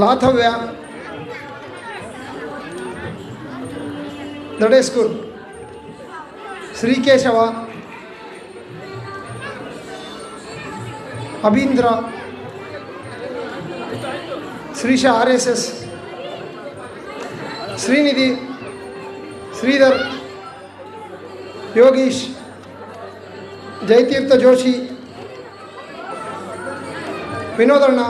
ಲಾಥವ್ಯ ದಡೇಸ್ಕೂರ್ Shrikeshava Abhindra Shrisha R S S Shrinidhi Shridhar Yogish Jayatirtha Joshi ವಿನೋದಣ್ಣ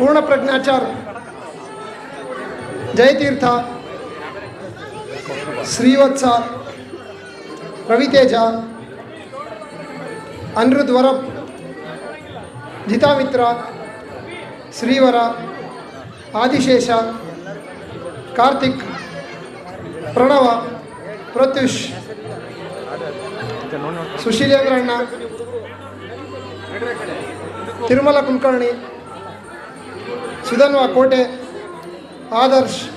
ಪೂರ್ಣಪ್ರಜ್ಞಾಚಾರ್ Jayatheertha Srivatsa Raviteja Anirudh ವರಪ್ ಜಿತಾಮಿತ್ರ Shrivara Adishesha Karthik Pranava Pratyush ಸುಶೀಲೇಂದ್ರಣ್ಣ Tirumala Kulkarni Sudhanva Kote, Adarsh,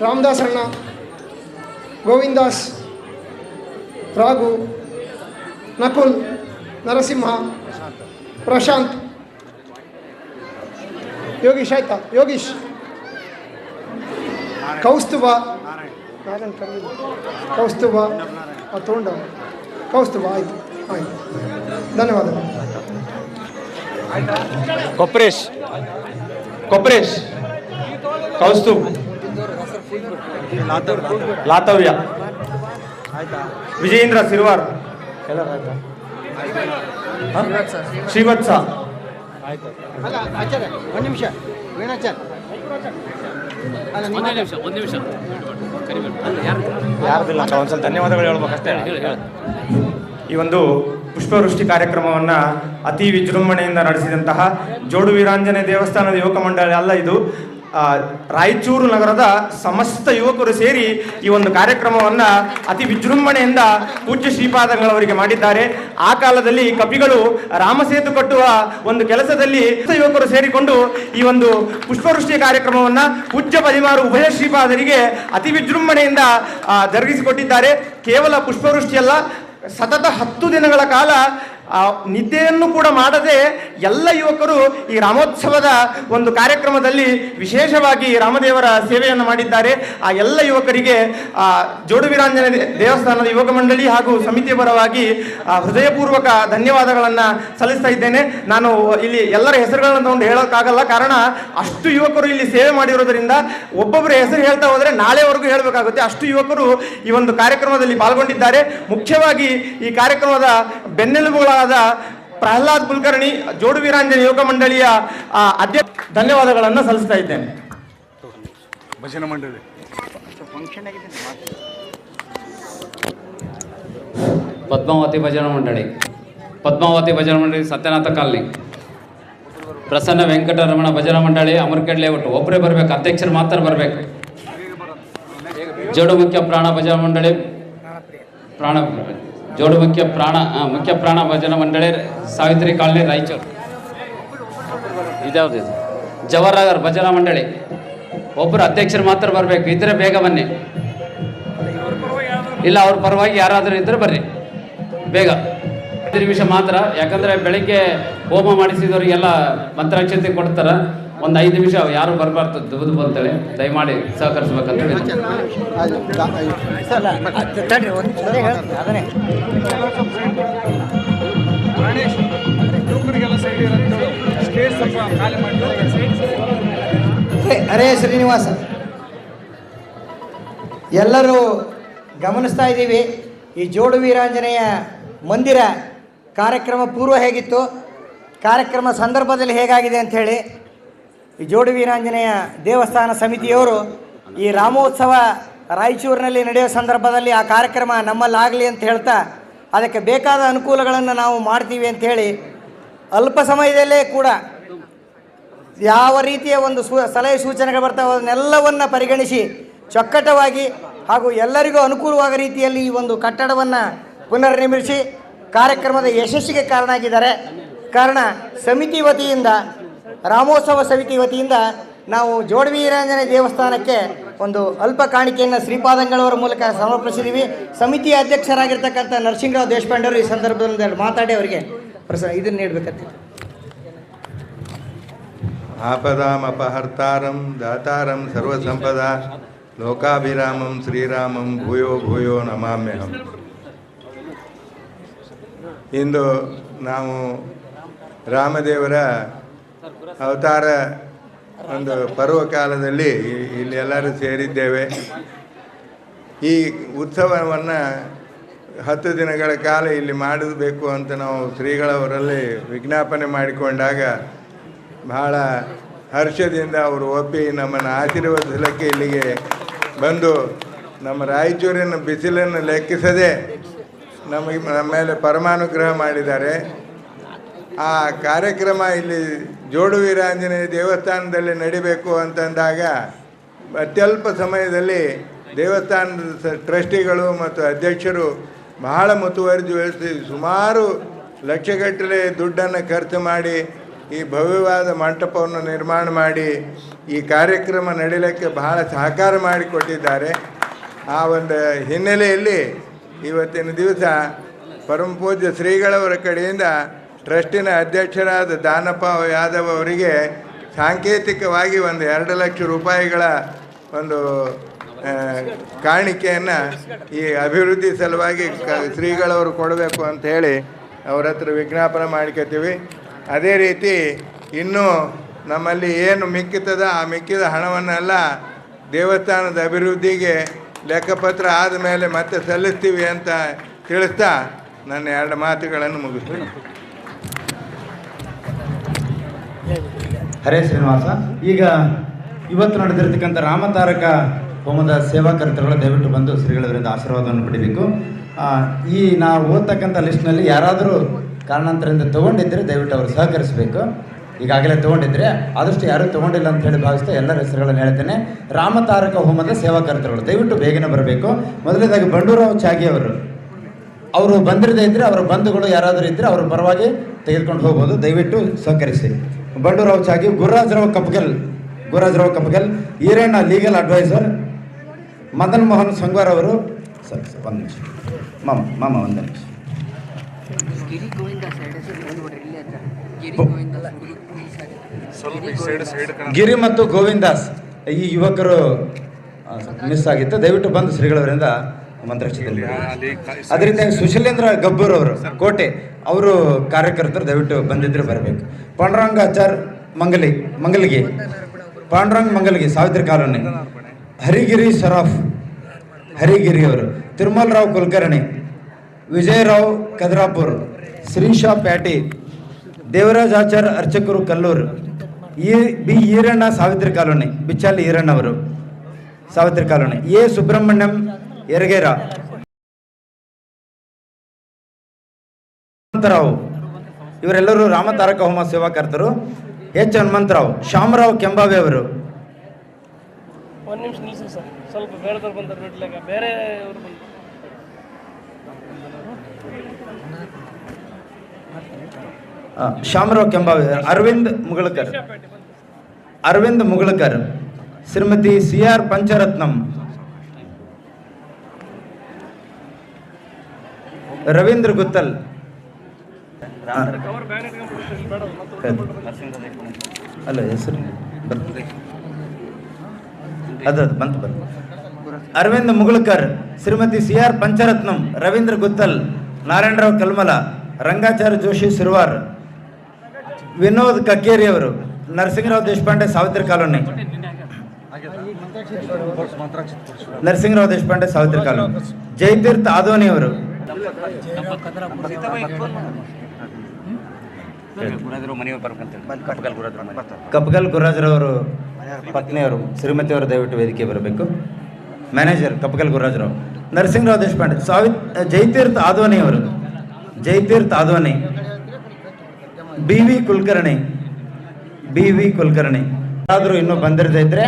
Ramdas ಅಣ್ಣ, ಗೋವಿಂದಾಸ್, ರಾಘು, ನಕುಲ್, ನರಸಿಂಹ, ಪ್ರಶಾಂತ್. ಯೋಗೀಶ್ ಆಯ್ತಾ? ಯೋಗೀಶ್. ಕೌಸ್ತುಭ. ಕೌಸ್ತುಭ. ತೊಗೊಂಡ ಕೌಸ್ತುಭ, ಆಯಿತು. ಆಯಿತು. ಧನ್ಯವಾದಗಳು. ಕೊಪ್ರೇಶ್. ಕೊಪ್ರೇಶ್. ಕೌಸ್ತುಬ್ ಲಾತವ್ಯ. ವಿಜಯೇಂದ್ರ ಸಿರ್ವಾರ್? ಶ್ರೀವತ್ಸ. ಒಂದು ನಿಮಿಷ ವೀಣಾಚಾರ್ ಒಂದೇ ನಿಮಿಷ. ಒಂದು ನಿಮಿಷ ಕರಿಬೇಕು ಯಾರು ಯಾರ್ದಿಲ್ಲ ಒಂದ್ಸಲ ಧನ್ಯವಾದಗಳು ಹೇಳ್ಬೇಕಷ್ಟೇ. ಈ ಒಂದು ಪುಷ್ಪವೃಷ್ಟಿ ಕಾರ್ಯಕ್ರಮವನ್ನು ಅತಿ ವಿಜೃಂಭಣೆಯಿಂದ ನಡೆಸಿದಂತಹ ಜೋಡು ವೀರಾಂಜನೇಯ ದೇವಸ್ಥಾನದ ಯುವಕ ಮಂಡಳಿ ಅಲ್ಲ ಇದು. ರಾಯಚೂರು ನಗರದ ಸಮಸ್ತ ಯುವಕರು ಸೇರಿ ಈ ಒಂದು ಕಾರ್ಯಕ್ರಮವನ್ನು ಅತಿ ವಿಜೃಂಭಣೆಯಿಂದ ಪೂಜ್ಯ ಶ್ರೀಪಾದಗಳವರಿಗೆ ಮಾಡಿದ್ದಾರೆ. ಆ ಕಾಲದಲ್ಲಿ ಕಪಿಗಳು ರಾಮಸೇತು ಕಟ್ಟುವ ಒಂದು ಕೆಲಸದಲ್ಲಿ ಯುವಕರು ಸೇರಿಕೊಂಡು ಈ ಒಂದು ಪುಷ್ಪವೃಷ್ಟಿ ಕಾರ್ಯಕ್ರಮವನ್ನು ಪೂಜ್ಯ ಪರಿಮಾರು ಉಭಯ ಶ್ರೀಪಾದರಿಗೆ ಅತಿ ವಿಜೃಂಭಣೆಯಿಂದ ಜರುಗಿಸಿಕೊಟ್ಟಿದ್ದಾರೆ ಕೇವಲ ಪುಷ್ಪವೃಷ್ಟಿಯಲ್ಲ ಸತತ ಹತ್ತು ದಿನಗಳ ಕಾಲ ಆ, ನಿದ್ದೆಯನ್ನು ಕೂಡ ಮಾಡದೆ ಎಲ್ಲ ಯುವಕರು ಈ ರಾಮೋತ್ಸವದ ಒಂದು ಕಾರ್ಯಕ್ರಮದಲ್ಲಿ ವಿಶೇಷವಾಗಿ ರಾಮದೇವರ ಸೇವೆಯನ್ನು ಮಾಡಿದ್ದಾರೆ. ಆ ಎಲ್ಲ ಯುವಕರಿಗೆ ಆ, ಜೋಡು ವೀರಾಂಜನೇಯ ದೇವಸ್ಥಾನದ ಯುವಕ ಮಂಡಳಿ ಹಾಗೂ ಸಮಿತಿಯ ಪರವಾಗಿ ಹೃದಯಪೂರ್ವಕ ಧನ್ಯವಾದಗಳನ್ನು ಸಲ್ಲಿಸ್ತಾ ಇದ್ದೇನೆ. ನಾನು ಇಲ್ಲಿ ಎಲ್ಲರ ಹೆಸರುಗಳನ್ನು ತಗೊಂಡು ಹೇಳೋಕ್ಕಾಗಲ್ಲ. ಕಾರಣ ಅಷ್ಟು ಯುವಕರು ಇಲ್ಲಿ ಸೇವೆ ಮಾಡಿರೋದ್ರಿಂದ ಒಬ್ಬೊಬ್ಬರ ಹೆಸರು ಹೇಳ್ತಾ ಹೋದರೆ ನಾಳೆವರೆಗೂ ಹೇಳಬೇಕಾಗುತ್ತೆ. ಅಷ್ಟು ಯುವಕರು ಈ ಒಂದು ಕಾರ್ಯಕ್ರಮದಲ್ಲಿ ಪಾಲ್ಗೊಂಡಿದ್ದಾರೆ. ಮುಖ್ಯವಾಗಿ ಈ ಕಾರ್ಯಕ್ರಮದ ಬೆನ್ನೆಲುಬುಗಳಾದ ಪ್ರಹ್ಲಾದ್ ಕುಲಕರ್ಣಿ ಜೋಡು ವೀರಾಂಜನ ಯುವಕ ಮಂಡಳಿಯ ಅಧ್ಯಕ್ಷ ಧನ್ಯವಾದಗಳನ್ನು ಸಲ್ಲಿಸ್ತಾ ಇದ್ದೇನೆ. ಭಜನ ಮಂಡಳಿ. ಪದ್ಮಾವತಿ ಭಜನಾ ಮಂಡಳಿ. ಪದ್ಮಾವತಿ ಭಜನಾ ಮಂಡಳಿ ಸತ್ಯನಾಥ ಕಾಲನಿ. ಪ್ರಸನ್ನ ವೆಂಕಟರಮಣ ಭಜನಾ ಮಂಡಳಿ ಅಮರ್ಕೇಡ್ ಲೇಔಟ್ ಒಬ್ಬರೇ ಬರಬೇಕು ಅಧ್ಯಕ್ಷರು ಮಾತ್ರ ಬರಬೇಕು. ಜೋಡು ಮುಖ್ಯ ಪ್ರಾಣ ಭಜನಾ ಮಂಡಳಿ. ಪ್ರಾಣ ಜೋಡು ಮುಖ್ಯ ಪ್ರಾಣ ಮುಖ್ಯ ಪ್ರಾಣ ಭಜನಾ ಮಂಡಳಿ ಸಾವಿತ್ರಿ ಕಾಲನಿ ರಾಯಚೂರು. ಇದ್ಯಾವ್ದು ಇದು? ಜವಾಹರ್ ಭಜನಾ ಮಂಡಳಿ. ಒಬ್ಬರು ಅಧ್ಯಕ್ಷರು ಮಾತ್ರ ಬರಬೇಕು, ಇದ್ರೆ ಬೇಗ ಬನ್ನಿ. ಇಲ್ಲ, ಅವ್ರ ಪರವಾಗಿ ಯಾರಾದರೂ ಇದ್ರೆ ಬರ್ರಿ. ಬೇಗ. ಐದು ನಿಮಿಷ ಮಾತ್ರ, ಯಾಕಂದ್ರೆ ಬೆಳಿಗ್ಗೆ ಹೋಮ ಮಾಡಿಸಿದವ್ರಿಗೆಲ್ಲ ಮಂತ್ರಾಕ್ಷತೆ ಕೊಡ್ತಾರ. ಒಂದು ಐದು ನಿಮಿಷ ಯಾರು ಬರಬಾರ್ದು ದುಬುದು ಬಂತಳೆ ದಯಮಾಡಿ ಸಹಕರಿಸ್ಬೇಕಂತ ಹರೇ ಶ್ರೀನಿವಾಸ, ಎಲ್ಲರೂ ಗಮನಿಸ್ತಾ ಇದ್ದೀವಿ. ಈ ಜೋಡು ವೀರಾಂಜನೇಯ ಮಂದಿರ ಕಾರ್ಯಕ್ರಮ ಪೂರ್ವ ಹೇಗಿತ್ತು, ಕಾರ್ಯಕ್ರಮ ಸಂದರ್ಭದಲ್ಲಿ ಹೇಗಾಗಿದೆ ಅಂಥೇಳಿ ಈ ಜೋಡು ವೀರಾಂಜನೇಯ ದೇವಸ್ಥಾನ ಸಮಿತಿಯವರು ಈ ರಾಮೋತ್ಸವ ರಾಯಚೂರಿನಲ್ಲಿ ನಡೆಯೋ ಸಂದರ್ಭದಲ್ಲಿ ಆ ಕಾರ್ಯಕ್ರಮ ನಮ್ಮಲ್ಲಾಗಲಿ ಅಂತ ಹೇಳ್ತಾ ಅದಕ್ಕೆ ಬೇಕಾದ ಅನುಕೂಲಗಳನ್ನು ನಾವು ಮಾಡ್ತೀವಿ ಅಂಥೇಳಿ ಅಲ್ಪ ಸಮಯದಲ್ಲೇ ಕೂಡ ಯಾವ ರೀತಿಯ ಒಂದು ಸೂ ಸಲಹೆ ಸೂಚನೆಗಳು ಬರ್ತಾವೆ ಅದನ್ನೆಲ್ಲವನ್ನು ಪರಿಗಣಿಸಿ ಚೊಕ್ಕಟವಾಗಿ ಹಾಗೂ ಎಲ್ಲರಿಗೂ ಅನುಕೂಲವಾದ ರೀತಿಯಲ್ಲಿ ಈ ಒಂದು ಕಟ್ಟಡವನ್ನು ಪುನರ್ನಿರ್ಮಿಸಿ ಕಾರ್ಯಕ್ರಮದ ಯಶಸ್ಸಿಗೆ ಕಾರಣ ಆಗಿದ್ದಾರೆ. ಕಾರಣ ಸಮಿತಿ ವತಿಯಿಂದ ರಾಮೋತ್ಸವ ಸಮಿತಿ ವತಿಯಿಂದ ನಾವು ಜೋಡವೀರಾಂಜನೆ ದೇವಸ್ಥಾನಕ್ಕೆ ಒಂದು ಅಲ್ಪ ಕಾಣಿಕೆಯನ್ನು ಶ್ರೀಪಾದಂಗಳವರ ಮೂಲಕ ಸಮರ್ಪಿಸಿದ್ದೀವಿ ಸಮಿತಿ ಅಧ್ಯಕ್ಷರಾಗಿರ್ತಕ್ಕಂಥ ನರಸಿಂಹರಾವ್ ದೇಶಪಾಂಡೆ ಅವರು ಈ ಸಂದರ್ಭದಲ್ಲಿ ಮಾತಾಡಿ ಅವರಿಗೆ ಪ್ರಸ ಇದನ್ನು ನೀಡಬೇಕಂತ. ಆಪದಾಮಪಹರ್ತಾರಂ ದಾತಾರಂ ಸರ್ವಸಂಪದ ಲೋಕಾಭಿರಾಮಂ ಶ್ರೀರಾಮಂ ಭೂಯೋ ಭೂಯೋ ನಮಾಮ್ಯಹಂ. ಇಂದು ನಾವು ರಾಮದೇವರ ಅವತಾರ ಒಂದು ಪರ್ವಕಾಲದಲ್ಲಿ ಕಾಲದಲ್ಲಿ ಇಲ್ಲಿ ಎಲ್ಲರೂ ಸೇರಿದ್ದೇವೆ. ಈ ಉತ್ಸವವನ್ನು ಹತ್ತು ದಿನಗಳ ಕಾಲ ಇಲ್ಲಿ ಮಾಡಬೇಕು ಅಂತ ನಾವು ಶ್ರೀಗಳವರಲ್ಲಿ ವಿಜ್ಞಾಪನೆ ಮಾಡಿಕೊಂಡಾಗ ಬಹಳ ಹರ್ಷದಿಂದ ಅವರು ಒಪ್ಪಿ ನಮ್ಮನ್ನು ಆಶೀರ್ವದಿಸಲಿಕ್ಕೆ ಇಲ್ಲಿಗೆ ಬಂದು ನಮ್ಮ ರಾಯಚೂರಿನ ಬಿಸಿಲನ್ನು ಲೆಕ್ಕಿಸದೆ ನಮಗೆ ನಮ್ಮ ಮೇಲೆ ಪರಮಾನುಗ್ರಹ ಮಾಡಿದ್ದಾರೆ. ಆ ಕಾರ್ಯಕ್ರಮ ಇಲ್ಲಿ ಜೋಡು ವೀರಾಂಜನೇಯ ದೇವಸ್ಥಾನದಲ್ಲಿ ನಡಿಬೇಕು ಅಂತಂದಾಗ ಅತ್ಯಲ್ಪ ಸಮಯದಲ್ಲಿ ದೇವಸ್ಥಾನದ ಟ್ರಸ್ಟಿಗಳು ಮತ್ತು ಅಧ್ಯಕ್ಷರು ಬಹಳ ಮುತುವರ್ಜಿ ವಹಿಸಿ ಸುಮಾರು ಲಕ್ಷಗಟ್ಟಲೆ ದುಡ್ಡನ್ನು ಖರ್ಚು ಮಾಡಿ ಈ ಭವ್ಯವಾದ ಮಂಟಪವನ್ನು ನಿರ್ಮಾಣ ಮಾಡಿ ಈ ಕಾರ್ಯಕ್ರಮ ನಡೀಲಿಕ್ಕೆ ಬಹಳ ಸಹಕಾರ ಮಾಡಿಕೊಟ್ಟಿದ್ದಾರೆ. ಆ ಒಂದು ಹಿನ್ನೆಲೆಯಲ್ಲಿ ಇವತ್ತಿನ ದಿವಸ ಪರಮಪೂಜ್ಯ ಶ್ರೀಗಳವರ ಕಡೆಯಿಂದ ಟ್ರಸ್ಟಿನ ಅಧ್ಯಕ್ಷರಾದ ದಾನಪ್ಪ ಯಾದವ್ ಅವರಿಗೆ ಸಾಂಕೇತಿಕವಾಗಿ ಒಂದು ಎರಡು ಲಕ್ಷ ರೂಪಾಯಿಗಳ ಒಂದು ಕಾಣಿಕೆಯನ್ನು ಈ ಅಭಿವೃದ್ಧಿ ಸಲುವಾಗಿ ಶ್ರೀಗಳವರು ಕೊಡಬೇಕು ಅಂತ ಹೇಳಿ ಅವ್ರ ಹತ್ರ ವಿಜ್ಞಾಪನೆ ಮಾಡ್ಕೊತೀವಿ. ಅದೇ ರೀತಿ ಇನ್ನೂ ನಮ್ಮಲ್ಲಿ ಏನು ಮಿಕ್ಕಿತದ, ಆ ಮಿಕ್ಕಿದ ಹಣವನ್ನೆಲ್ಲ ದೇವಸ್ಥಾನದ ಅಭಿವೃದ್ಧಿಗೆ ಲೆಕ್ಕಪತ್ರ ಆದ ಮೇಲೆ ಮತ್ತೆ ಸಲ್ಲಿಸ್ತೀವಿ ಅಂತ ತಿಳಿಸ್ತಾ ನನ್ನ ಎರಡು ಮಾತುಗಳನ್ನು ಮುಗಿಸ್ತೀನಿ. ಹರೇ ಶ್ರೀನಿವಾಸ. ಈಗ ಇವತ್ತು ನಡೆದಿರ್ತಕ್ಕಂಥ ರಾಮತಾರಕ ಹೋಮದ ಸೇವಾಕರ್ತರುಗಳು ದಯವಿಟ್ಟು ಬಂದು ಶ್ರೀಗಳವರಿಂದ ಆಶೀರ್ವಾದವನ್ನು ಪಡಿಬೇಕು. ಈ ನಾವು ಓದ್ತಕ್ಕಂಥ ಲಿಸ್ಟ್ನಲ್ಲಿ ಯಾರಾದರೂ ಕಾರಣಾಂತರದಿಂದ ತೊಗೊಂಡಿದ್ದರೆ ದಯವಿಟ್ಟು ಅವರು ಸಹಕರಿಸಬೇಕು. ಈಗಾಗಲೇ ತೊಗೊಂಡಿದ್ರೆ ಆದಷ್ಟು ಯಾರೂ ತೊಗೊಂಡಿಲ್ಲ ಅಂತ ಹೇಳಿ ಭಾವಿಸ್ತಾ ಎಲ್ಲರ ಹೆಸರುಗಳನ್ನು ಹೇಳ್ತೇನೆ. ರಾಮತಾರಕ ಹೋಮದ ಸೇವಾಕರ್ತರುಗಳು ದಯವಿಟ್ಟು ಬೇಗನೆ ಬರಬೇಕು. ಮೊದಲನೇದಾಗಿ ಬಂಡೂರಾವ್ ಚಾಗಿ ಅವರು. ಅವರು ಬಂದಿರದೇ ಇದ್ದರೆ ಅವರ ಬಂಧುಗಳು ಯಾರಾದರೂ ಇದ್ದರೆ ಅವರ ಪರವಾಗಿ ತೆಗೆದುಕೊಂಡು ಹೋಗ್ಬೋದು. ದಯವಿಟ್ಟು ಸಹಕರಿಸಿ. ಬಂಡೂರಾವ್ ಚಾಗಿ ಗುರುರಾಜರಾವ್ ಕಪ್ಗಲ್ ಗುರುರಾಜರಾವ್ ಕಪ್ಗಲ್ ಈರಣ್ಣ ಲೀಗಲ್ ಅಡ್ವೈಸರ್ ಮದನ್ ಮೋಹನ್ ಸಂಗ್ವಾರ್ ಅವರು. ಸರಿ ಸರ್, ಒಂದು ನಿಮಿಷ. ಮಾಮ ಮಾಮ ಒಂದು ನಿಮಿಷ. ಗಿರಿ ಮತ್ತು ಗೋವಿಂದಾಸ್ ಈ ಯುವಕರು ಮಿಸ್ ಆಗಿತ್ತು. ದಯವಿಟ್ಟು ಬಂದು ಶ್ರೀಗಳವರಿಂದ ಮಂತ್ರಕ್ಷದಲ್ಲಿ ಅದರಿಂದ ಸುಶೀಲೇಂದ್ರ ಗಬ್ಬೂರ್ ಅವರು ಕೋಟೆ. ಅವರು ಕಾರ್ಯಕರ್ತರು ದಯವಿಟ್ಟು ಬಂದಿದ್ರೆ ಬರಬೇಕು. ಪಾಂಡುರಂಗ ಆಚಾರ್ ಮಂಗಲಿ ಮಂಗಲಿಗೆ. ಪಾಂಡುರಂಗ್ ಮಂಗಲಿಗೆ ಸಾವಿತ್ರಿ ಕಾಲೋನಿ. ಹರಿಗಿರಿ ಸರಾಫ್ ಹರಿಗಿರಿ ಅವರು. ತಿರುಮಲ್ ರಾವ್ ಕುಲಕರ್ಣಿ. ವಿಜಯರಾವ್ ಕದ್ರಾಪುರ್. ಶ್ರೀಶಾ ಪ್ಯಾಟಿ. ದೇವರಾಜ್ ಆಚಾರ್ ಅರ್ಚಕರು ಕಲ್ಲೂರು. ಈ ಬಿ ಈರಣ್ಣ ಸಾವಿತ್ರಿ ಕಾಲೋನಿ. ಬಿಚ್ಚಾಲಿ ಈರಣ್ಣವರು. ಸಾವಿತ್ರಿ ಕಾಲೋನಿ. ಎ ಸುಬ್ರಹ್ಮಣ್ಯಂ ಯರಗೇರ ಹನುಮಂತರಾವ್. ಇವರೆಲ್ಲರೂ ರಾಮತಾರಕ ಹೋಮ ಸೇವಾಕರ್ತರು. ಎಚ್ ಹನುಮಂತರಾವ್ ಶ್ಯಾಮರಾವ್ ಕೆಂಬಾವೆ ಅವರು. Shyamrao Kembavi Arvind ಮುಗಳಕರ್. Arvind ಮುಗಳಕರ್. Shrimati C R Pancharatnam. Ravindra Guttal ಆ, ಕವರ್ ಬ್ಯಾನ್ ಇಟ್ಕೊಂಡ್ಬಿಡ್ತಾರೆ ಇಲ್ಲಿ ಬೇಡ ಮತ್ತೆ ಅಲ್ಲ, ಹೆಸರು ಬರ್ತದೆ ಅದು ಅದು, ಬಂತು ಬಂತು. ಅರವಿಂದ್ ಮುಗುಳ್ಕರ್, ಶ್ರೀಮತಿ ಸಿ ಆರ್ ಪಂಚರತ್ನಂ, ರವೀಂದ್ರ ಗುತ್ತಲ್, ನಾರಾಯಣರಾವ್ ಕಲ್ಮಲ, ರಂಗಾಚಾರ್ಯ ಜೋಶಿ ಸಿರ್ವಾರ್, ವಿನೋದ್ ಕಕ್ಕೇರಿ ಅವರು ನರಸಿಂಗರಾವ್ ದೇಶಪಾಂಡೆ, ಸಾವಿತ್ರಿ ಕಾಲೋನಿ. ನರಸಿಂಗರಾವ್ ದೇಶಪಾಂಡೆ, ಸಾವಿತ್ರಿ ಕಾಲೋನಿ. ಜಯತೀರ್ಥ ಆದೋನಿ ಅವರು. ಕಪ್ಗಲ್ ಗುರುರಾಜ್ರವರು ಪತ್ನಿಯವರು ಶ್ರೀಮತಿಯವರು ದಯವಿಟ್ಟು ವೇದಿಕೆ ಬರಬೇಕು. ಮ್ಯಾನೇಜರ್ ಕಪ್ಗಲ್ ಗುರುರಾಜ್ರಾವ್ ನರಸಿಂಗರಾವ್ ದೇಶಪಾಂಡೆ ಸಾವಿತ್ ಜಯತೀರ್ಥ ಆದ್ವಾನಿ ಅವರು Jayatirtha Advani. B V Kulkarni. B V Kulkarni. ಯಾರಾದರೂ ಇನ್ನೂ ಬಂದಿರದೇ ಇದ್ರೆ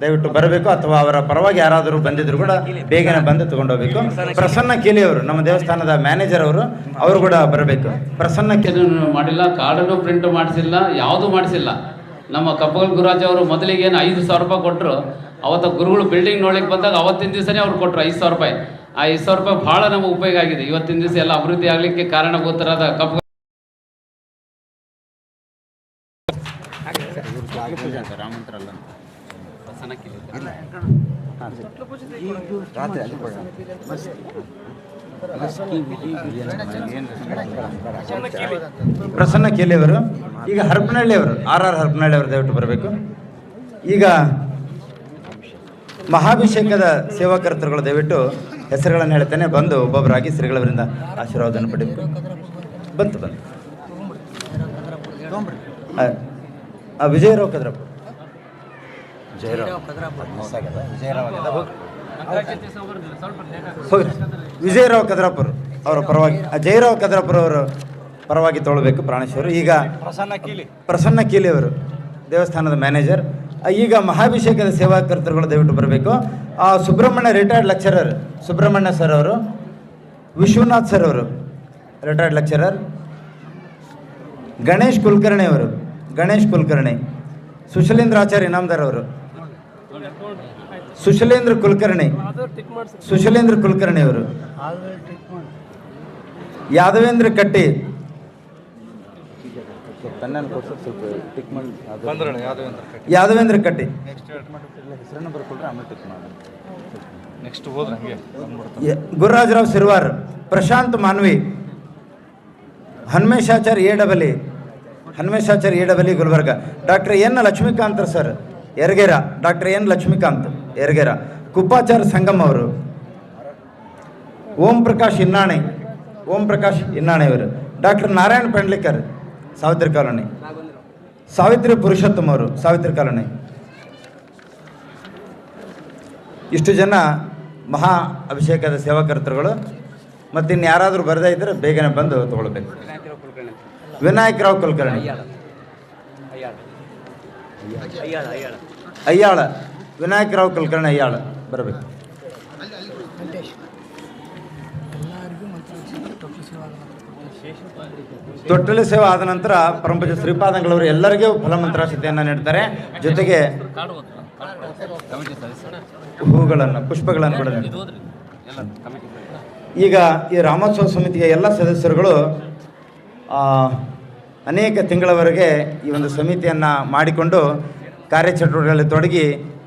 ದಯವಿಟ್ಟು ಬರಬೇಕು ಅಥವಾ ಅವರ ಪರವಾಗಿ ಯಾರಾದರೂ ಬಂದಿದ್ರು ಕೂಡ ಬೇಗನೆ ಬಂದು ತಗೊಂಡೋಗ್ಬೇಕು. ಪ್ರಸನ್ನ ಕೇಳಿ ಅವರು ನಮ್ಮ ದೇವಸ್ಥಾನದ ಮ್ಯಾನೇಜರ್ ಅವರು ಅವರು ಕೂಡ ಬರಬೇಕು. ಪ್ರಸನ್ನ ಕೀಲಿ ಮಾಡಿಲ್ಲ ಕಾರ್ಡನ್ನು ಪ್ರಿಂಟ್ ಮಾಡಿಸಿಲ್ಲ ಯಾವುದು ಮಾಡಿಸಿಲ್ಲ. ನಮ್ಮ ಕಪ್ಪಲ್ ಗುರುರಾಜ್ ಅವರು ಮೊದಲಿಗೆ ಏನು ಐದು ಸಾವಿರ ರೂಪಾಯಿ ಕೊಟ್ಟರು ಅವತ್ತು ಗುರುಗಳು ಬಿಲ್ಡಿಂಗ್ ನೋಡ್ಲಿಕ್ಕೆ ಬಂದಾಗ ಅವತ್ತಿನ ದಿವಸನೇ ಅವ್ರು ಕೊಟ್ಟರು ಐದು ಸಾವಿರ ರೂಪಾಯಿ. ಆ ಐದು ಸಾವಿರ ರೂಪಾಯಿ ಭಾಳ ನಮಗೆ ಉಪಯೋಗ ಆಗಿದೆ. ಇವತ್ತಿನ ದಿವಸ ಎಲ್ಲ ಅಭಿವೃದ್ಧಿ ಆಗಲಿಕ್ಕೆ ಕಾರಣಭೂತರಾದ ಕಪ್ಪು ಪ್ರಸನ್ನ ಕೇಲಿಯವರು ಈಗ ಹರಪನಹಳ್ಳಿ ಅವರು ಆರ್ ಆರ್ ಹರಪನಹಳ್ಳಿ ಅವರು ದಯವಿಟ್ಟು ಬರಬೇಕು ಈಗ ಮಹಾಭಿಷೇಕದ ಸೇವಾಕರ್ತರುಗಳು ದಯವಿಟ್ಟು ಹೆಸರುಗಳನ್ನು ಹೇಳ್ತೇನೆ ಬಂದು ಒಬ್ಬೊಬ್ಬರಾಗಿ ಶ್ರೀಗಳವರಿಂದ ಆಶೀರ್ವಾದವನ್ನು ಪಡೆಯಬೇಕು ಬಂತು ಬಂತು ವಿಜಯರಾವ್ ಕದ್ರಪ್ಪ ಜಯರಾವ್ ವಿಜಯರಾವ್. ಹೋಗ್ರಿ ವಿಜಯರಾವ್ ಕದ್ರಾಪುರ್ ಅವರ ಪರವಾಗಿ ಜಯರಾವ್ ಕದ್ರಾಪುರ ಅವರ ಪರವಾಗಿ ತೊಗೊಳ್ಬೇಕು ಪ್ರಾಣೇಶ್ವರ. ಈಗ ಪ್ರಸನ್ನ ಕೀಲಿ. ಪ್ರಸನ್ನ ಕೀಲಿ ಅವರು ದೇವಸ್ಥಾನದ ಮ್ಯಾನೇಜರ್. ಈಗ ಮಹಾಭಿಷೇಕದ ಸೇವಾಕರ್ತರುಗಳು ದಯವಿಟ್ಟು ಬರಬೇಕು. ಆ Subrahmanya retired lecturer Subrahmanya sir ಅವರು ವಿಶ್ವನಾಥ್ ಸರ್ ಅವರು ರಿಟೈರ್ಡ್ ಲೆಕ್ಚರರ್ ಗಣೇಶ್ ಕುಲಕರ್ಣಿ ಅವರು ಗಣೇಶ್ ಕುಲಕರ್ಣಿ ಸುಶಲೇಂದ್ರ ಆಚಾರ್ಯ ಇನಾಮದಾರ್ ಅವರು ಸುಶಲೇಂದ್ರ ಕುಲಕರ್ಣಿ. ಸುಶಲೇಂದ್ರ ಕುಲಕರ್ಣಿ ಅವರು. Yadavendra Katti. Yadavendra Katti. Gururajarao Sirwar Prashanth Manvi Hanumeshacharya A Dabali Hanumeshacharya A Dabali Gulbarga. Doctor N Lakshmikanth sir Yaragera doctor N Lakshmikanth. Yaragera Kuppacharya Sangam ಅವರು. ಓಂ ಪ್ರಕಾಶ್ ಇನ್ನಾಣೆ. ಓಂ ಪ್ರಕಾಶ್ ಇನ್ನಾಣೆ ಅವರು doctor Narayan Pendlikar Savitri colony. Savitri Purushottam ಅವರು Savitri colony. ಇಷ್ಟು ಜನ ಮಹಾ ಅಭಿಷೇಕದ ಸೇವಾಕರ್ತರುಗಳು ಮತ್ತು ಇನ್ನು ಯಾರಾದರೂ ಬರದೇ ಇದ್ದರೆ ಬೇಗನೆ ಬಂದು ತಗೊಳ್ಬೇಕು. ವಿನಾಯಕರಾವ್ ಕುಲಕರ್ಣಿ. ಅಯ್ಯಾಳ. ವಿನಾಯಕರಾವ್ ಕುಲಕರ್ಣಿ ಅಯ್ಯಾಳ ಬರಬೇಕು. ತೊಟ್ಟಲು ಸೇವೆ ಆದ ನಂತರ ಪರಂಪಜ ಶ್ರೀಪಾದಂಗಳವರು ಎಲ್ಲರಿಗೂ ಫಲಮಂತ್ರಾಕ್ಷತೆಯನ್ನು ನೀಡ್ತಾರೆ. ಜೊತೆಗೆ ಹೂಗಳನ್ನು, ಪುಷ್ಪಗಳನ್ನು ಕೂಡ ಈಗ ಈ ರಾಮೋತ್ಸವ ಸಮಿತಿಯ ಎಲ್ಲ ಸದಸ್ಯರುಗಳು ಅನೇಕ ತಿಂಗಳವರೆಗೆ ಈ ಒಂದು ಸಮಿತಿಯನ್ನು ಮಾಡಿಕೊಂಡು ಕಾರ್ಯಚಟುವಟಿಕೆಗಳಲ್ಲಿ ತೊಡಗಿ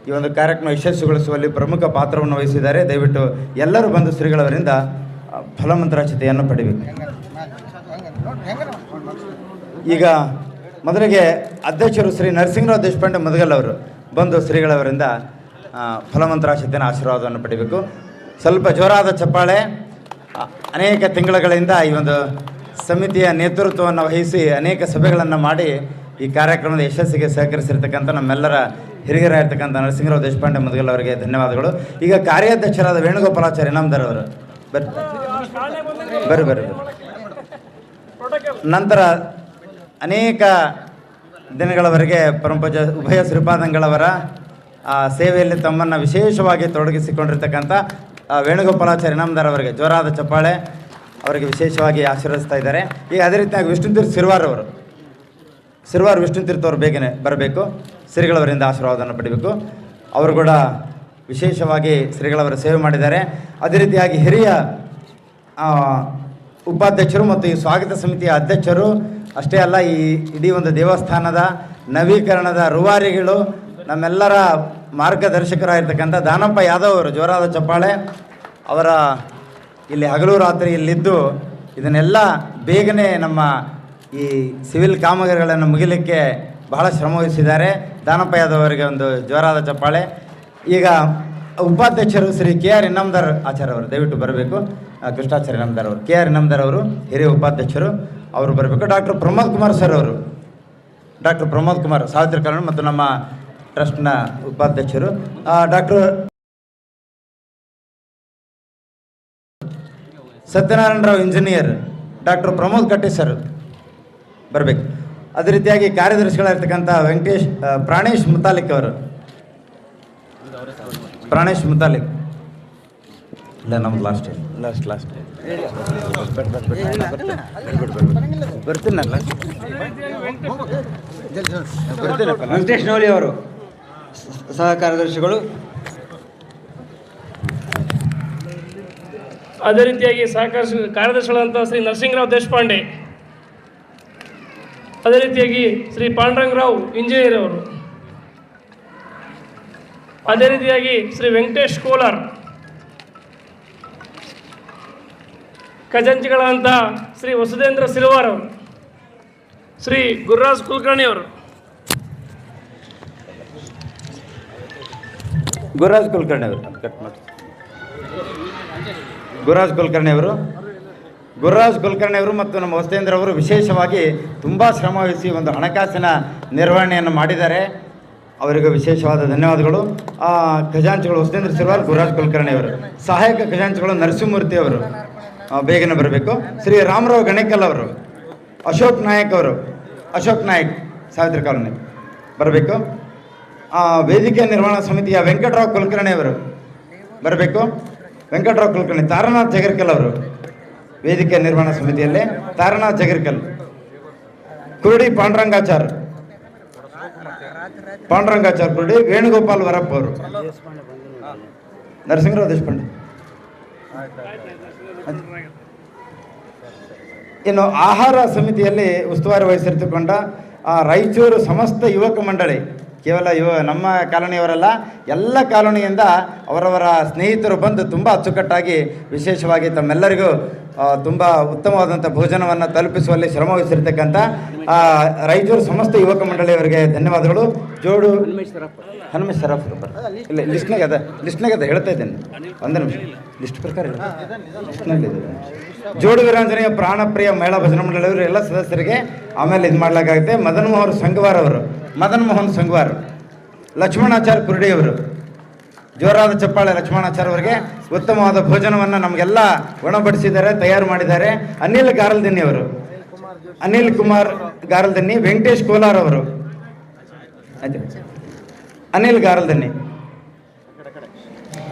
ಈ ಒಂದು ಕಾರ್ಯಕ್ರಮ ಯಶಸ್ವಿಗೊಳಿಸುವಲ್ಲಿ ಪ್ರಮುಖ ಪಾತ್ರವನ್ನು ವಹಿಸಿದ್ದಾರೆ. ದಯವಿಟ್ಟು ಎಲ್ಲರೂ ಬಂದು ಶ್ರೀಗಳವರಿಂದ ಫಲಮಂತ್ರಾಚಿತೆಯನ್ನು ಪಡಿಬೇಕು ಈಗ ಮೊದಲಿಗೆ ಅಧ್ಯಕ್ಷರು ಶ್ರೀ ನರಸಿಂಹರಾವ್ ದೇಶಪಾಂಡೆ ಮದಗಲ್ ಅವರು ಬಂದು ಶ್ರೀಗಳವರಿಂದ ಫಲಮಂತ್ರಾಚಿತನ ಆಶೀರ್ವಾದವನ್ನು ಪಡಿಬೇಕು. ಸ್ವಲ್ಪ ಜೋರಾದ ಚಪ್ಪಾಳೆ ಅನೇಕ ತಿಂಗಳುಗಳಿಂದ ಈ ಒಂದು ಸಮಿತಿಯ ನೇತೃತ್ವವನ್ನು ವಹಿಸಿ ಅನೇಕ ಸಭೆಗಳನ್ನು ಮಾಡಿ ಈ ಕಾರ್ಯಕ್ರಮದ ಯಶಸ್ಸಿಗೆ ಸಹಕರಿಸಿರ್ತಕ್ಕಂಥ ನಮ್ಮೆಲ್ಲರ ಹಿರಿಯರಾಗಿರ್ತಕ್ಕಂಥ ನರಸಿಂಹರಾವ್ ದೇಶಪಾಂಡೆ ಮುದಗಲ್ ಅವರಿಗೆ ಧನ್ಯವಾದಗಳು. ಈಗ ಕಾರ್ಯಾಧ್ಯಕ್ಷರಾದ ವೇಣುಗೋಪಾಲಾಚಾರ್ಯ ಇನಾಮದಾರ್ ಅವರು. ಬರ್ರಿ ಬರ್ರಿ ಬರ್ರಿ ನಂತರ ಅನೇಕ ದಿನಗಳವರೆಗೆ ಪರಂಪಜ ಉಭಯ ಶ್ರೀಪಾದಂಗಳವರ ಆ, ಸೇವೆಯಲ್ಲಿ ತಮ್ಮನ್ನು ವಿಶೇಷವಾಗಿ ತೊಡಗಿಸಿಕೊಂಡಿರ್ತಕ್ಕಂಥ ವೇಣುಗೋಪಾಲಾಚಾರ್ಯ ಇನಾಮದಾರ್ ಅವರಿಗೆ ಜೋರಾದ ಚಪ್ಪಾಳೆ ಅವರಿಗೆ ವಿಶೇಷವಾಗಿ ಆಶೀರ್ವದಿಸ್ತಾ ಇದ್ದಾರೆ. ಈಗ ಅದೇ ರೀತಿಯಾಗಿ ವಿಷ್ಣುತೀರ್ಥ ಸಿರ್ವಾರ್ ಅವರು ಸಿರ್ವಾರ್ ವಿಷ್ಣುತೀರ್ಥ ಅವರು ಬೇಗನೆ ಬರಬೇಕು. ಶ್ರೀಗಳವರಿಂದ ಆಶೀರ್ವಾದವನ್ನು ಪಡಿಬೇಕು. ಅವರು ಕೂಡ ವಿಶೇಷವಾಗಿ ಶ್ರೀಗಳವರ ಸೇವೆ ಮಾಡಿದ್ದಾರೆ. ಅದೇ ರೀತಿಯಾಗಿ ಹಿರಿಯ ಉಪಾಧ್ಯಕ್ಷರು ಮತ್ತು ಈ ಸ್ವಾಗತ ಸಮಿತಿಯ ಅಧ್ಯಕ್ಷರು, ಅಷ್ಟೇ ಅಲ್ಲ ಈ ಇಡೀ ಒಂದು ದೇವಸ್ಥಾನದ ನವೀಕರಣದ ರುವಾರಿಗಳು, ನಮ್ಮೆಲ್ಲರ ಮಾರ್ಗದರ್ಶಕರಾಗಿರ್ತಕ್ಕಂಥ ದಾನಪ್ಪ ಯಾದವ್ ಅವರು, ಜೋರಾದ ಚಪ್ಪಾಳೆ, ಅವರ ಇಲ್ಲಿ ಹಗಲು ರಾತ್ರಿ ಇಲ್ಲಿದ್ದು ಇದನ್ನೆಲ್ಲ ಬೇಗನೆ ನಮ್ಮ ಈ ಸಿವಿಲ್ ಕಾಮಗಾರಿಗಳನ್ನು ಮುಗಿಲಿಕ್ಕೆ ಬಹಳ ಶ್ರಮ ವಹಿಸಿದ್ದಾರೆ. ದಾನಪ್ಪ ಯಾದವ್ ಅವರಿಗೆ ಒಂದು ಜೋರಾದ ಚಪ್ಪಾಳೆ. ಈಗ ಉಪಾಧ್ಯಕ್ಷರು ಶ್ರೀ ಕೆ ಆರ್ ಇನ್ನಮ್ದಾರ್ ಆಚಾರ್ಯ ಅವರು, ದಯವಿಟ್ಟು ಬರಬೇಕು. ಕೃಷ್ಣಾಚಾರ್ಯ ಇನ್ನಮ್ದಾರ್ ಅವರು, ಕೆ ಆರ್ ಇನ್ನಮ್ದಾರ್ ಅವರು, ಹಿರಿಯ ಉಪಾಧ್ಯಕ್ಷರು, ಅವರು ಬರಬೇಕು. ಡಾಕ್ಟರ್ ಪ್ರಮೋದ್ ಕುಮಾರ್ ಸರ್ ಅವರು. ಡಾಕ್ಟರ್ ಪ್ರಮೋದ್ ಕುಮಾರ್, ಸಾವಿತ್ರಿ ಕಲ್ಯಾಣ ಮತ್ತು ನಮ್ಮ ಟ್ರಸ್ಟ್ನ ಉಪಾಧ್ಯಕ್ಷರು. Doctor Satyanarayana Rao engineer, doctor Pramod Katti sir. ಬರಬೇಕು. ಅದೇ ರೀತಿಯಾಗಿ ಕಾರ್ಯದರ್ಶಿಗಳಾಗಿರ್ತಕ್ಕಂಥ ವೆಂಕಟೇಶ್ ಪ್ರಾಣೇಶ್ ಮುತಾಲಿಕ್ ಅವರು. ಪ್ರಾಣೇಶ್ ಮುತಾಲಿಕ್. ಇಲ್ಲ ನಮ್ದು last last last Venkatesh Navali ಅವರು ಸಹ ಕಾರ್ಯದರ್ಶಿಗಳು. ಅದೇ ರೀತಿಯಾಗಿ ಸಹಕಾರ ಕಾರ್ಯದರ್ಶಿಗಳಂತ ಶ್ರೀ ನರಸಿಂಹರಾವ್ ದೇಶಪಾಂಡೆ. ಅದೇ ರೀತಿಯಾಗಿ ಶ್ರೀ ಪಾಂಡುರಂಗರಾವ್ ಇಂಜಿನಿಯರ್ ಅವರು. ಅದೇ ರೀತಿಯಾಗಿ ಶ್ರೀ ವೆಂಕಟೇಶ್ ಕೋಲಾರ್. ಖಜಾಂಚಿಗಳಾದಂಥ ಶ್ರೀ ವಸುಧೇಂದ್ರ ಸಿಲ್ವಾರ್ ಅವರು. ಶ್ರೀ ಗುರುರಾಜ್ ಕುಲಕರ್ಣಿ ಅವರು. ಗುರುರಾಜ್ ಕುಲಕರ್ಣಿ ಅವರು. ಗುರುರಾಜ್ ಕುಲಕರ್ಣಿ ಅವರು. ಗುರುರಾಜ್ ಕುಲಕರ್ಣಿ ಅವರು ಮತ್ತು ನಮ್ಮ ವಸ್ತೇಂದ್ರ ಅವರು ವಿಶೇಷವಾಗಿ ತುಂಬ ಶ್ರಮವಹಿಸಿ ಒಂದು ಹಣಕಾಸಿನ ನಿರ್ವಹಣೆಯನ್ನು ಮಾಡಿದ್ದಾರೆ. ಅವರಿಗೆ ವಿಶೇಷವಾದ ಧನ್ಯವಾದಗಳು. ಖಜಾಂಚಿಗಳು ವಸತೇಂದ್ರ ಸಿರ್ವಾರ್, ಗುರುರಾಜ್ ಕುಲಕರ್ಣಿ ಅವರು. ಸಹಾಯಕ ಖಜಾಂಚಿಗಳು ನರಸಿಂಹಮೂರ್ತಿ ಅವರು. ಬೇಗನೆ ಬರಬೇಕು. ಶ್ರೀ ರಾಮರಾವ್ ಗಣೇಕಲ್ ಅವರು, ಅಶೋಕ್ ನಾಯಕ್ ಅವರು, ಅಶೋಕ್ ನಾಯಕ್, ಸಾವಿತ್ರಿ ಕಾಲೋನಿ. ಬರಬೇಕು. ವೇದಿಕೆ ನಿರ್ವಹಣಾ ಸಮಿತಿಯ ವೆಂಕಟರಾವ್ ಕುಲಕರ್ಣಿ ಅವರು. ಬರಬೇಕು. ವೆಂಕಟರಾವ್ ಕುಲಕರ್ಣಿ, ತಾರನಾಥ್ ಜಗರ್ಕಲ್ ಅವರು. ವೇದಿಕೆ ನಿರ್ವಹಣಾ ಸಮಿತಿಯಲ್ಲಿ ತಾರಣಾ ಜಗರ್ಕಲ್ ಕುರುಡಿ ಪಾಂಡುರಂಗಾಚಾರ್. ಪಾಂಡುರಂಗಾಚಾರ್ ಕುರುಡಿ ವೇಣುಗೋಪಾಲ್ ವರಪ್ಪ ಅವರು. ದೇಶಪಾಂಡೆ. ಇನ್ನು ಆಹಾರ ಸಮಿತಿಯಲ್ಲಿ ಉಸ್ತುವಾರಿ ವಹಿಸಿರ್ತಕೊಂಡ ಆ, ರಾಯಚೂರು ಸಮಸ್ತ ಯುವಕ ಮಂಡಳಿ ಕೇವಲ ಇವ ನಮ್ಮ ಕಾಲೋನಿಯವರಲ್ಲ, ಎಲ್ಲ ಕಾಲೋನಿಯಿಂದ ಅವರವರ ಸ್ನೇಹಿತರು ಬಂದು ತುಂಬ ಅಚ್ಚುಕಟ್ಟಾಗಿ ವಿಶೇಷವಾಗಿ ತಮ್ಮೆಲ್ಲರಿಗೂ ತುಂಬ ಉತ್ತಮವಾದಂಥ ಭೋಜನವನ್ನು ತಲುಪಿಸುವಲ್ಲಿ ಶ್ರಮ ವಹಿಸಿರ್ತಕ್ಕಂಥ ಸಮಸ್ತ ಯುವಕ ಮಂಡಳಿಯವರಿಗೆ ಧನ್ಯವಾದಗಳು. ಜೋಡು ಹನುಮೇಶ್ ಸರಫ್ ಇಲ್ಲ, ಲಿಸ್ಟ್ನಾಗ ಅದ ಲಿಸ್ಟ್ನಾಗ ಅದ, ಹೇಳ್ತಾ ಇದ್ದೇನೆ. ಒಂದು ನಿಮಿಷ, ಲಿಸ್ಟ್ ಪ್ರಕಾರ ಇಲ್ಲ. ಜೋಡು ವೀರಾಂಜನೇಯ ಪ್ರಾಣಪ್ರಿಯ ಮಹಿಳಾ ಭಜನಾ ಮಂಡಳಿಯವರು ಎಲ್ಲ ಸದಸ್ಯರಿಗೆ ಆಮೇಲೆ ಇದು ಮಾಡಲಾಗುತ್ತೆ ಮದನ್ ಮೋಹನ್ ಸಂಗವಾರ್ ಅವರು. ಮದನ್ ಮೋಹನ್ ಸಂಗವಾರ್. ಲಕ್ಷ್ಮಣಾಚಾರ್ ಕುರುಡಿ ಅವರು. ಜೋರಾದ ಚಪ್ಪಾಳೆ ಲಕ್ಷ್ಮಣಾಚಾರ್ ಅವರಿಗೆ ಉತ್ತಮವಾದ ಭೋಜನವನ್ನು ನಮಗೆಲ್ಲ ಉಣಬಡಿಸಿದ್ದಾರೆ ತಯಾರು ಮಾಡಿದ್ದಾರೆ. ಅನಿಲ್ ಗಾರಲ್ದಿನ್ನಿ ಅವರು. ಅನಿಲ್ ಕುಮಾರ್ ಗಾರಲ್ದಿನ್ನಿ, ವೆಂಕಟೇಶ್ ಕೋಲಾರ್ ಅವರು. ಅನಿಲ್ ಗಾರಲ್ದಿನ್ನಿ.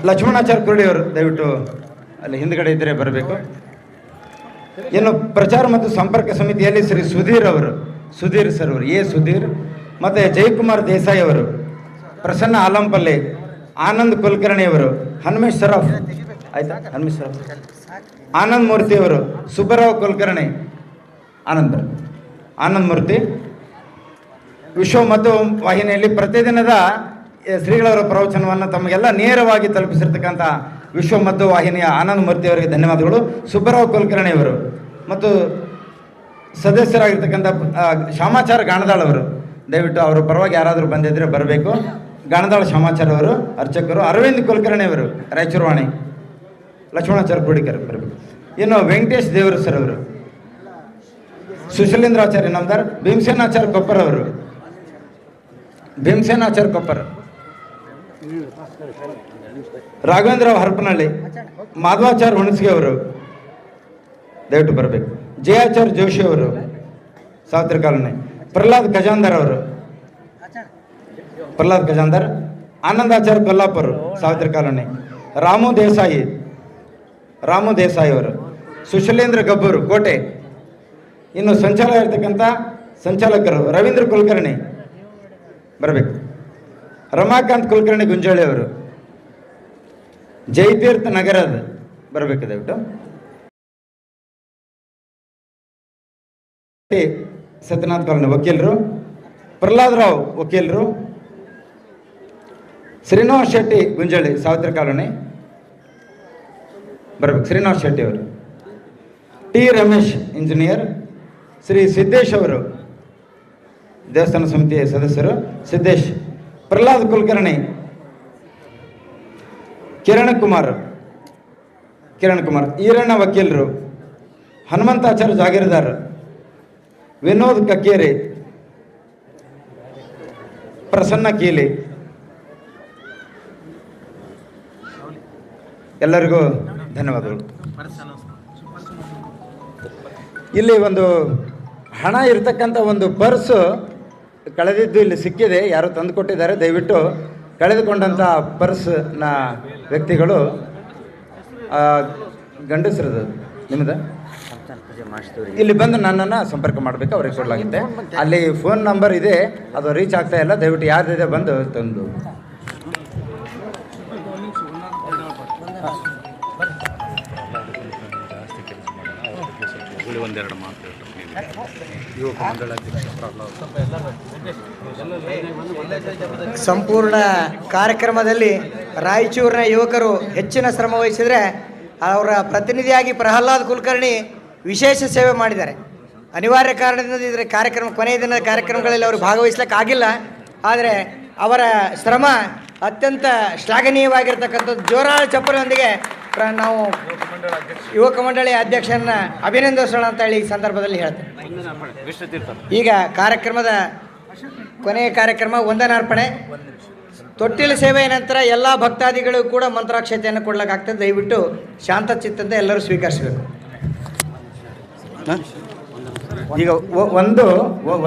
ಲಕ್ಷ್ಮಣಾಚಾರ್ ಕುರುಡಿ ಅವರು, ದಯವಿಟ್ಟು ಅಲ್ಲಿ ಹಿಂದ್ಗಡೆ ಇದ್ದರೆ ಬರಬೇಕು. ಇನ್ನು ಪ್ರಚಾರ ಮತ್ತು ಸಂಪರ್ಕ ಸಮಿತಿಯಲ್ಲಿ ಶ್ರೀ ಸುಧೀರ್ ಅವರು, ಸುಧೀರ್ ಸರ್ ಅವರು, ಎ ಸುಧೀರ್, ಮತ್ತು ಜಯಕುಮಾರ್ ದೇಸಾಯಿ ಅವರು, ಪ್ರಸನ್ನ ಆಲಂಪಲ್ಲಿ, ಆನಂದ್ ಕುಲಕರ್ಣಿ ಅವರು, ಹನುಮೇಶ್ ಸರಫ್, ಆಯ್ತಾ? ಹನುಮೇಶ್ ಆನಂದ್ ಮೂರ್ತಿ ಅವರು, ಸುಬ್ಬರಾವ್ ಕುಲಕರ್ಣಿ, ಆನಂದ್. ಆನಂದ್ ಮೂರ್ತಿ. ವಿಶ್ವ ಮತ್ತು ವಾಹಿನಿಯಲ್ಲಿ ಪ್ರತಿದಿನದ ಶ್ರೀಗಳವರ ಪ್ರವಚನವನ್ನು ತಮಗೆಲ್ಲ ನೇರವಾಗಿ ತಲುಪಿಸಿರ್ತಕ್ಕಂಥ ವಿಶ್ವ ಮತ್ತು ವಾಹಿನಿಯ ಆನಂದ್ ಮೂರ್ತಿ ಅವರಿಗೆ ಧನ್ಯವಾದಗಳು. ಸುಬ್ಬರಾವ್ ಕುಲಕರ್ಣಿ ಅವರು ಮತ್ತು ಸದಸ್ಯರಾಗಿರ್ತಕ್ಕಂಥ ಶ್ಯಾಮಾಚಾರ ಗಾಣದಾಳ್ ಅವರು. ದಯವಿಟ್ಟು ಅವರ ಪರವಾಗಿ ಯಾರಾದರೂ ಬಂದಿದ್ದರೆ ಬರಬೇಕು. ಗಾಣದಾಳ ಶಾಮಾಚಾರ ಅವರು, ಅರ್ಚಕರು, ಅರವಿಂದ್ ಕುಲಕರ್ಣಿ ಅವರು ರಾಯಚೂರು ವಾಣಿ ಲಕ್ಷ್ಮಣಾಚಾರ್ಯ ಕೂಡಿಕರ್ ಬರಬೇಕು. ಇನ್ನು ವೆಂಕಟೇಶ್ ದೇವರು ಸರ್ ಅವರು, ಸುಶೀಲೇಂದ್ರಾಚಾರ್ಯ ನಮ್ದಾರ್, ಭೀಮಸೇನಾಚಾರ್ಯ ಕೊಪ್ಪರ್ ಅವರು. ಭೀಮಸೇನಾಚಾರ್ಯ ಕೊಪ್ಪರ್. ರಾಘವೇಂದ್ರರಾವ್ ಹರಪನಹಳ್ಳಿ, ಮಾಧವಾಚಾರ್ಯ ಹುಣಸಿಗೆ ಅವರು ದಯವಿಟ್ಟು ಬರಬೇಕು. ಜಯಾಚಾರ್ಯ ಜೋಶಿ ಅವರು, ಸಾವಿತ್ರಿ ಕಾಲೋನಿ, ಪ್ರಹ್ಲಾದ್ ಗಜಾಂದರ್ ಅವರು, ಪ್ರಹ್ಲಾದ್ ಖಜಾಂದರ್, ಆನಂದಾಚಾರ್ಯ ಕೊಲ್ಲಾಪುರ್ ಸಾವಿತ್ರಿ ಕಾಲೋನಿ, ರಾಮು ದೇಸಾಯಿ ರಾಮು ದೇಸಾಯಿ ಅವರು, ಸುಶೀಲೇಂದ್ರ ಗಬ್ಬೂರು, ಕೋಟೆ. ಇನ್ನು ಸಂಚಾಲಕ ಇರ್ತಕ್ಕಂಥ ಸಂಚಾಲಕರು ರವೀಂದ್ರ ಕುಲಕರ್ಣಿ ಬರಬೇಕು. ರಮಾಕಾಂತ್ ಕುಲಕರ್ಣಿ ಗುಂಜಾಳಿ ಅವರು ಜಯತೀರ್ಥ ಅದು. ಬರಬೇಕು ದಯವಿಟ್ಟು. ಸತ್ಯನಾಥ್ ಕಾಲೋನಿ ವಕೀಲರು. ಪ್ರಹ್ಲಾದ್ ರಾವ್, ವಕೀಲರು. ಶ್ರೀನಿವಾಸ್ ಶೆಟ್ಟಿ, ಗುಂಜಳ್ಳಿ, ಸಾವಿತ್ರಿ ಕಾಲೋನಿ. ಬರಬೇಕು. ಶ್ರೀನಿವಾಸ್ ಶೆಟ್ಟಿ ಅವರು. T Ramesh, engineer. Shri Siddesh ಅವರು. ದೇವಸ್ಥಾನ ಸಮಿತಿಯ ಸದಸ್ಯರು. ಸಿದ್ದೇಶ್. ಪ್ರಹ್ಲಾದ್ ಕುಲಕರ್ಣಿ ಕಿರಣ್ ಕುಮಾರ್ ಕಿರಣ್ ಕುಮಾರ್ ಈರಣ್ಣ ವಕೀಲರು. ಹನುಮಂತಾಚಾರ್ಯ ಜಾಗೀರ್ದಾರ್. ವಿನೋದ್ ಕಕ್ಕೇರಿ. ಪ್ರಸನ್ನ ಕೀಲಿ. ಎಲ್ಲರಿಗೂ ಧನ್ಯವಾದಗಳು. ಇಲ್ಲಿ ಒಂದು ಹಣ ಇರತಕ್ಕಂಥ ಒಂದು ಪರ್ಸು ಕಳೆದಿದ್ದು ಇಲ್ಲಿ ಸಿಕ್ಕಿದೆ. ಯಾರು ತಂದು ಕೊಟ್ಟಿದ್ದಾರೆ. ದಯವಿಟ್ಟು ಕಳೆದುಕೊಂಡಂಥ ಪರ್ಸ್ನ ವ್ಯಕ್ತಿಗಳು ಗಂಡಸರದು ನಿಮ್ಮದು ಇಲ್ಲಿ ಬಂದು ನನ್ನನ್ನು ಸಂಪರ್ಕ ಮಾಡಬೇಕು, ಅವ್ರಿಗೆ ಕೊಡಲಾಗುತ್ತೆ. ಅಲ್ಲಿ ಫೋನ್ ನಂಬರ್ ಇದೆ, ಅದು ರೀಚ್ ಆಗ್ತಾ ಇಲ್ಲ, ದಯವಿಟ್ಟು ಯಾರ್ದಿದೆ ಬಂದು ತಂದು. ಒಂದೆರಡು ಮಾತು ಯುವಕ ಮಂಡಳ ಪ್ರಹ್ಲಾದ್ ಸಂಪೂರ್ಣ ಕಾರ್ಯಕ್ರಮದಲ್ಲಿ ರಾಯಚೂರಿನ ಯುವಕರು ಹೆಚ್ಚಿನ ಶ್ರಮ ವಹಿಸಿದರೆ ಅವರ ಪ್ರತಿನಿಧಿಯಾಗಿ ಪ್ರಹ್ಲಾದ್ ಕುಲಕರ್ಣಿ ವಿಶೇಷ ಸೇವೆ ಮಾಡಿದ್ದಾರೆ. ಅನಿವಾರ್ಯ ಕಾರಣದಿಂದ ಇದರ ಕಾರ್ಯಕ್ರಮ, ಕೊನೆಯ ದಿನದ ಕಾರ್ಯಕ್ರಮಗಳಲ್ಲಿ ಅವರು ಭಾಗವಹಿಸ್ಲಿಕ್ಕೆ ಆಗಿಲ್ಲ ಆದರೆ ಅವರ ಶ್ರಮ ಅತ್ಯಂತ ಶ್ಲಾಘನೀಯವಾಗಿರ್ತಕ್ಕಂಥದ್ದು. ಜೋರಾಳ ಚಪ್ಪಲಿನೊಂದಿಗೆ ಪ್ರ ನಾವು ಯುವಕ ಮಂಡಳಿ ಅಧ್ಯಕ್ಷರನ್ನ ಅಭಿನಂದಿಸೋಣ ಅಂತ ಹೇಳಿ ಈ ಸಂದರ್ಭದಲ್ಲಿ ಹೇಳ್ತೇನೆ. ಈಗ ಕಾರ್ಯಕ್ರಮದ ಕೊನೆಯ ಕಾರ್ಯಕ್ರಮ ವಂದನಾರ್ಪಣೆ ತೊಟ್ಟಿಲು ಸೇವೆಯ ನಂತರ ಎಲ್ಲ ಭಕ್ತಾದಿಗಳು ಕೂಡ ಮಂತ್ರಾಕ್ಷತೆಯನ್ನು ಕೊಡ್ಲಿಕ್ಕಾಗ್ತದೆ ದಯವಿಟ್ಟು ಶಾಂತ ಚಿತ್ತಂತೆ ಎಲ್ಲರೂ ಸ್ವೀಕರಿಸಬೇಕು. ಈಗ ಒಂದು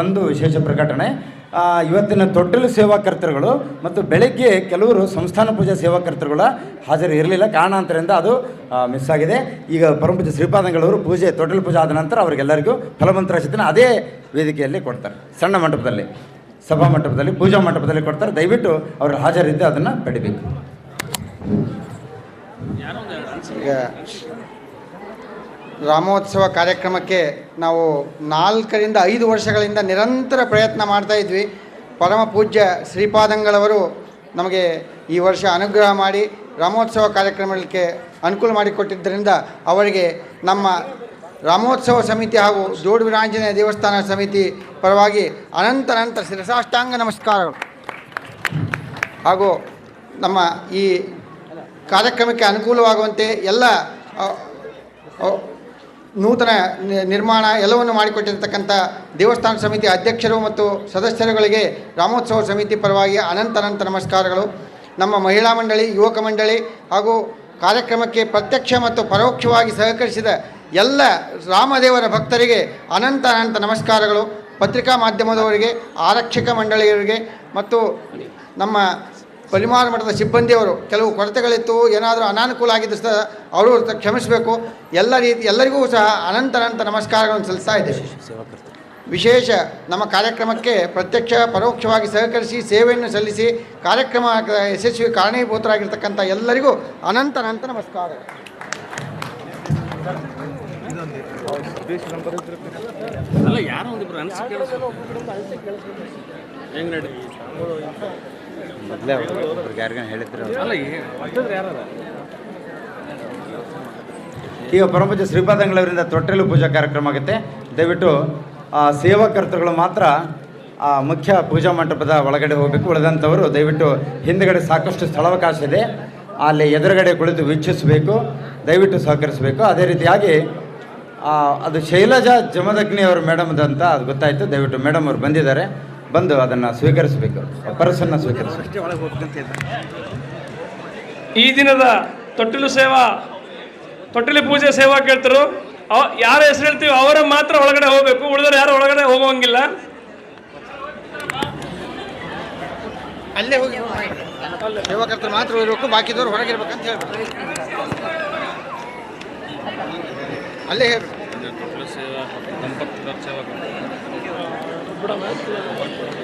ಒಂದು ವಿಶೇಷ ಪ್ರಕಟಣೆ. ಇವತ್ತಿನ ತೊಟ್ಟಿಲು ಸೇವಾಕರ್ತರುಗಳು ಮತ್ತು ಬೆಳಗ್ಗೆ ಕೆಲವರು ಸಂಸ್ಥಾನ ಪೂಜಾ ಸೇವಾಕರ್ತರುಗಳ ಹಾಜರು ಇರಲಿಲ್ಲ. ಕಾರಣಾಂತರದಿಂದ ಅದು ಮಿಸ್ ಆಗಿದೆ. ಈಗ ಪರಮಪೂಜೆ ಶ್ರೀಪಾದಂಗಳವರು ಪೂಜೆ ತೊಟ್ಟಿಲು ಪೂಜೆ ಆದ ನಂತರ ಅವರಿಗೆಲ್ಲರಿಗೂ ಫಲಮಂತ್ರಾಶಿತನ ಅದೇ ವೇದಿಕೆಯಲ್ಲಿ ಕೊಡ್ತಾರೆ. ಸಣ್ಣ ಮಂಟಪದಲ್ಲಿ ಸಭಾ ಮಂಟಪದಲ್ಲಿ ಪೂಜಾ ಮಂಟಪದಲ್ಲಿ ಕೊಡ್ತಾರೆ. ದಯವಿಟ್ಟು ಅವರು ಹಾಜರಿದ್ದು ಅದನ್ನು ಪಡಿಬೇಕು. ಈಗ ರಾಮೋತ್ಸವ ಕಾರ್ಯಕ್ರಮಕ್ಕೆ ನಾವು ನಾಲ್ಕರಿಂದ ಐದು ವರ್ಷಗಳಿಂದ ನಿರಂತರ ಪ್ರಯತ್ನ ಮಾಡ್ತಾ ಇದ್ವಿ. ಪರಮ ಪೂಜ್ಯ ಶ್ರೀಪಾದಂಗಳವರು ನಮಗೆ ಈ ವರ್ಷ ಅನುಗ್ರಹ ಮಾಡಿ ರಾಮೋತ್ಸವ ಕಾರ್ಯಕ್ರಮಕ್ಕೆ ಅನುಕೂಲ ಮಾಡಿಕೊಟ್ಟಿದ್ದರಿಂದ ಅವರಿಗೆ ನಮ್ಮ ರಾಮೋತ್ಸವ ಸಮಿತಿ ಹಾಗೂ ಜೋಡು ವಿರಾಂಜನೇಯ ದೇವಸ್ಥಾನ ಸಮಿತಿ ಪರವಾಗಿ ಅನಂತ ಅನಂತ ಶಿರಸಾಷ್ಟಾಂಗ ನಮಸ್ಕಾರಗಳು. ಹಾಗೂ ನಮ್ಮ ಈ ಕಾರ್ಯಕ್ರಮಕ್ಕೆ ಅನುಕೂಲವಾಗುವಂತೆ ಎಲ್ಲ ನೂತನ ನಿರ್ಮಾಣ ಎಲ್ಲವನ್ನು ಮಾಡಿಕೊಟ್ಟಿರ್ತಕ್ಕಂಥ ದೇವಸ್ಥಾನ ಸಮಿತಿ ಅಧ್ಯಕ್ಷರು ಮತ್ತು ಸದಸ್ಯರುಗಳಿಗೆ ರಾಮೋತ್ಸವ ಸಮಿತಿ ಪರವಾಗಿ ಅನಂತ ಅನಂತ ನಮಸ್ಕಾರಗಳು. ನಮ್ಮ ಮಹಿಳಾ ಮಂಡಳಿ, ಯುವಕ ಮಂಡಳಿ ಹಾಗೂ ಕಾರ್ಯಕ್ರಮಕ್ಕೆ ಪ್ರತ್ಯಕ್ಷ ಮತ್ತು ಪರೋಕ್ಷವಾಗಿ ಸಹಕರಿಸಿದ ಎಲ್ಲ ರಾಮದೇವರ ಭಕ್ತರಿಗೆ ಅನಂತ ಅನಂತ ನಮಸ್ಕಾರಗಳು. ಪತ್ರಿಕಾ ಮಾಧ್ಯಮದವರಿಗೆ, ಆರಕ್ಷಕ ಮಂಡಳಿಯವರಿಗೆ ಮತ್ತು ನಮ್ಮ ಪರಿಮಾರ ಮಠದ ಸಿಬ್ಬಂದಿಯವರು ಕೆಲವು ಕೊರತೆಗಳಿತ್ತು, ಏನಾದರೂ ಅನಾನುಕೂಲ ಆಗಿದ್ದು ಸಹ ಅವರು ಕ್ಷಮಿಸಬೇಕು. ಎಲ್ಲ ರೀತಿ, ಎಲ್ಲರಿಗೂ ಸಹ ಅನಂತ ಅನಂತ ನಮಸ್ಕಾರಗಳನ್ನು ಸಲ್ಲಿಸ್ತಾ ಇದ್ದೇವೆ. ವಿಶೇಷ ನಮ್ಮ ಕಾರ್ಯಕ್ರಮಕ್ಕೆ ಪ್ರತ್ಯಕ್ಷ, ಪರೋಕ್ಷವಾಗಿ ಸಹಕರಿಸಿ, ಸೇವೆಯನ್ನು ಸಲ್ಲಿಸಿ, ಕಾರ್ಯಕ್ರಮ ಯಶಸ್ವಿ ಕಾರಣೀಭೂತರಾಗಿರ್ತಕ್ಕಂಥ ಎಲ್ಲರಿಗೂ ಅನಂತ ಅನಂತ ನಮಸ್ಕಾರ. ಅಲ್ಲ, ಯಾರೋ ಮೊದಲೇ ಯಾರಿಗಾನ ಹೇಳಿದ್ರು. ಈಗ ಪರಮಪೂಜ ಶ್ರೀಪಾದಂಗಳವರಿಂದ ತೊಟ್ಟೆಲು ಪೂಜಾ ಕಾರ್ಯಕ್ರಮ ಆಗುತ್ತೆ. ದಯವಿಟ್ಟು ಆ ಸೇವಾಕರ್ತರುಗಳು ಮಾತ್ರ ಆ ಮುಖ್ಯ ಪೂಜಾ ಮಂಟಪದ ಒಳಗಡೆ ಹೋಗಬೇಕು. ಉಳಿದಂಥವರು ದಯವಿಟ್ಟು ಹಿಂದುಗಡೆ ಸಾಕಷ್ಟು ಸ್ಥಳಾವಕಾಶ ಇದೆ. ಅಲ್ಲಿ ಎದುರುಗಡೆ ಕುಳಿತು ವೀಕ್ಷಿಸಬೇಕು ದಯವಿಟ್ಟು ಸಹಕರಿಸಬೇಕು. ಅದೇ ರೀತಿಯಾಗಿ ಅದು ಶೈಲಜಾ ಜಮದಗ್ನಿ ಅವರು ಮೇಡಮ್ದಂತ ಅಂತ ಅದು ಗೊತ್ತಾಯಿತು. ದಯವಿಟ್ಟು ಮೇಡಮ್ ಅವರು ಬಂದಿದ್ದಾರೆ. ಬಂದು ಅದನ್ನು ಸ್ವೀಕರಿಸಬೇಕು. ಪರಸನ್ನು ಸ್ವೀಕರಿಸಬೇಕು. ಈ ದಿನದ ತೊಟ್ಟಿಲು ಸೇವಾ ತೊಟ್ಟಿಲು ಪೂಜೆ ಸೇವಾ ಕೇಳ್ತರು. ಅವ ಯಾರ ಹೆಸರು ಹೇಳ್ತೀವಿ ಅವರ ಮಾತ್ರ ಒಳಗಡೆ ಹೋಗಬೇಕು. ಉಳಿದವರು ಯಾರು ಒಳಗಡೆ ಹೋಗುವಂಗಿಲ್ಲ. ಅಲ್ಲೇ ಹೋಗಿ ಸೇವಾಕರ್ತರು ಮಾತ್ರ ಇರಬೇಕು. ಬಾಕಿದವರು ಹೊರಗಿರ್ಬೇಕಂತ ಹೇಳ್ಬೇಕು. ಅಲ್ಲೇ ಹೇಳ್ಬೇಕು. ತೊಟ್ಟಿಲು